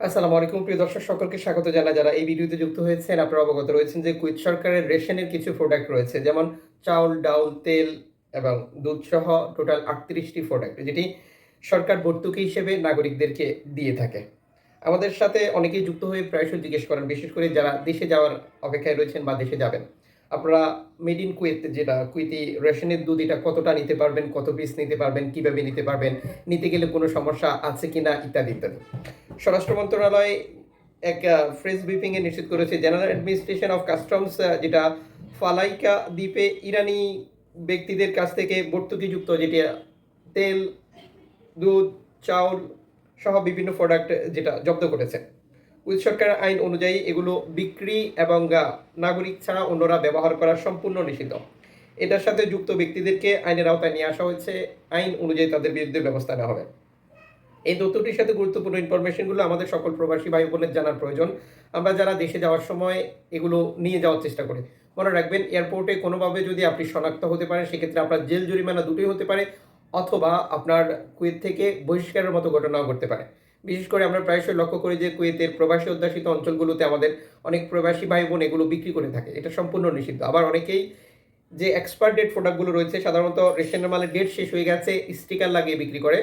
আসসালামু আলাইকুম, প্রিয় দর্শক, সকলকে স্বাগত জানা যারা এই ভিডিওতে যুক্ত হয়েছেন, আপনারা অবগত রয়েছেন যে কুইত সরকারের রেশনের কিছু প্রোডাক্ট রয়েছে, যেমন চাউল, ডাউল, তেল এবং দুধ সহ টোটাল আটত্রিশটি প্রোডাক্ট যেটি সরকার ভর্তুকি হিসেবে নাগরিকদেরকে দিয়ে থাকে। আমাদের সাথে অনেকেই যুক্ত হয়ে প্রায়শই জিজ্ঞেস করেন, বিশেষ করে যারা দেশে যাওয়ার অপেক্ষায় রয়েছেন বা দেশে যাবেন। আপনারা মেড ইন কুয়েত যেটা কুইতি রেশনের দুধ এটা কতটা নিতে পারবেন, কত পিস নিতে পারবেন, কীভাবে নিতে পারবেন, নিতে গেলে কোনো সমস্যা আছে কিনা, ইত্যাদি ইত্যাদি। স্বরাষ্ট্র মন্ত্রণালয় এক ফ্রেস ব্রিফিংয়ে নিশ্চিত করেছে জেনারেল অ্যাডমিনিস্ট্রেশন অফ কাস্টমস যেটা ফালাইকা দ্বীপে ইরানি ব্যক্তিদের কাছ থেকে ভর্তুকিযুক্ত, যেটা তেল, দুধ, চাউল সহ বিভিন্ন প্রোডাক্ট যেটা জব্দ করেছে। উইথ সরকার আইন অনুযায়ী এগুলো বিক্রি এবং নাগরিক ছাড়া অন্যরা ব্যবহার করা সম্পূর্ণ নিষিদ্ধ। এটার সাথে যুক্ত ব্যক্তিদেরকে আইনের আওতায় নিয়ে আসা হয়েছে। আইন অনুযায়ী তাদের বিরুদ্ধে ব্যবস্থা নেওয়া হবে। এই তথ্যটির সাথে গুরুত্বপূর্ণ ইনফরমেশনগুলো আমাদের সকল প্রবাসী ভাই বোনের জানার প্রয়োজন। আমরা যারা দেশে যাওয়ার সময় এগুলো নিয়ে যাওয়ার চেষ্টা করি, মনে রাখবেন এয়ারপোর্টে কোনোভাবে যদি আপনি শনাক্ত হতে পারেন, সেক্ষেত্রে আপনার জেল জরিমানা দুটোই হতে পারে, অথবা আপনার কুয়েত থেকে বহিষ্কারের মতো ঘটনাও ঘটতে পারে। বিশেষ করে আমরা প্রায়শই লক্ষ্য করি যে কুয়েতের প্রবাসী অধ্যাসিত অঞ্চলগুলোতে আমাদের অনেক প্রবাসী ভাই বোন এগুলো বিক্রি করে থাকে, এটা সম্পূর্ণ নিষিদ্ধ। আবার অনেকেই যে এক্সপায়ার ডেট প্রোডাক্টগুলো রয়েছে, সাধারণত রেশনের মালের ডেট শেষ হয়ে গেছে স্টিকার লাগিয়ে বিক্রি করে।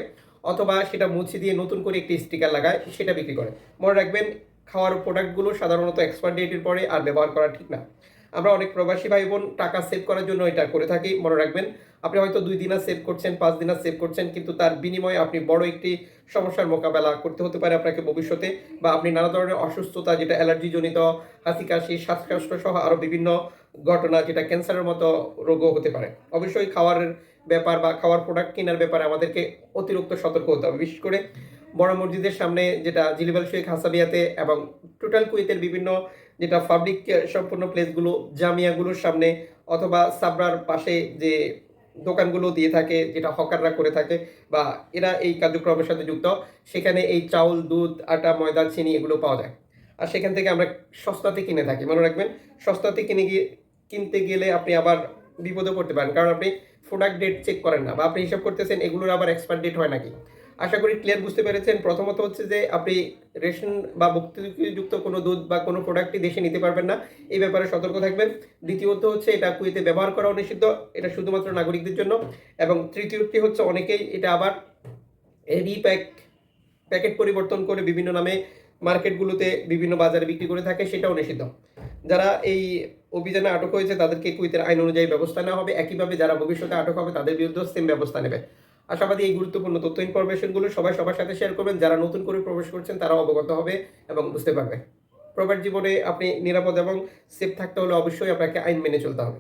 অথবা সেটা মুছে দিয়ে নতুন করে একটি স্টিকার লাগায়, সেটা বিক্রি করে। মনে রাখবেন, খাওয়ার প্রোডাক্টগুলো সাধারণত এক্সপায়ার ডেটের পরে আর ব্যবহার করা ঠিক না। আমরা অনেক প্রবাসী ভাই বোন টাকা সেভ করার জন্য এটা করে থাকি, মনে রাখবেন। আপনি হয়তো দুই দিনা সেভ করছেন, পাঁচ দিনা সেভ করছেন, কিন্তু তার বিনিময়ে আপনি বড় একটি সমস্যার মোকাবেলা করতে হতে পারে আপনাকে ভবিষ্যতে, বা আপনি নানা ধরনের অসুস্থতা, যেটা অ্যালার্জি জনিত হাসি কাশি শ্বাসকষ্ট সহ আরও বিভিন্ন ঘটনা, যেটা ক্যান্সারের মতো রোগও হতে পারে। অবশ্যই খাওয়ারের ব্যাপার বা খাওয়ার প্রোডাক্ট কেনার ব্যাপারে আমাদেরকে অতিরিক্ত সতর্ক হতে হবে। বিশেষ করে বড় মসজিদের সামনে যেটা জিলিবাল শেখ হাসাবিয়াতে এবং টোটাল কুয়েতের বিভিন্ন যেটা পাবলিক সম্পূর্ণ প্লেসগুলো জামিয়াগুলোর সামনে অথবা সাবরার পাশে যে দোকানগুলো দিয়ে থাকে, যেটা হকাররা করে থাকে বা এরা এই কার্যক্রমের সাথে যুক্ত, সেখানে এই চাউল, দুধ, আটা, ময়দা, চিনি এগুলো পাওয়া যায়। আর সেখান থেকে আমরা সস্তাতে কিনে থাকি। মনে রাখবেন, সস্তাতে কিনে গিয়ে কিনতে গেলে আপনি আবার বিপদে পড়তে পারেন। কারণ আপনি প্রোডাক্ট ডেট চেক করেন না বা আপনি হিসাব করতেছেন এগুলোর আবার এক্সপায়ার ডেট হয় নাকি। আশা করি ক্লিয়ার বুঝতে পেরেছেন। প্রথমত হচ্ছে যে আপনি রেশন বা ভুক্তিযুক্ত কোনো দুধ বা কোনো প্রোডাক্টই দেশে নিতে পারবেন না। এই ব্যাপারে সতর্ক থাকবেন। দ্বিতীয়ত হচ্ছে এটা কুয়েতে ব্যবহার করা নিষিদ্ধ। এটা শুধুমাত্র নাগরিকদের জন্য। এবং তৃতীয়টি হচ্ছে অনেকেই এটা আবার রিপ্যাক প্যাকেট পরিবর্তন করে বিভিন্ন নামে মার্কেটগুলোতে বিভিন্ন বাজারে বিক্রি করে থাকে, সেটাও নিষিদ্ধ। যারা এই অভিযানে আটক হয়েছে, তাদেরকে কুইতের আইন অনুযায়ী ব্যবস্থা নেওয়া হবে। একইভাবে যারা ভবিষ্যতে আটক হবে, তাদের বিরুদ্ধে সেম ব্যবস্থা নেবে। আশাবাদী এই গুরুত্বপূর্ণ তথ্য ইনফরমেশনগুলো সবাই সবার সাথে শেয়ার করবেন। যারা নতুন করে প্রবেশ করছেন তারা অবগত হবে এবং বুঝতে পারবে। প্রবাস জীবনে আপনি নিরাপদ এবং সেফ থাকতে হলে অবশ্যই আপনাকে আইন মেনে চলতে হবে।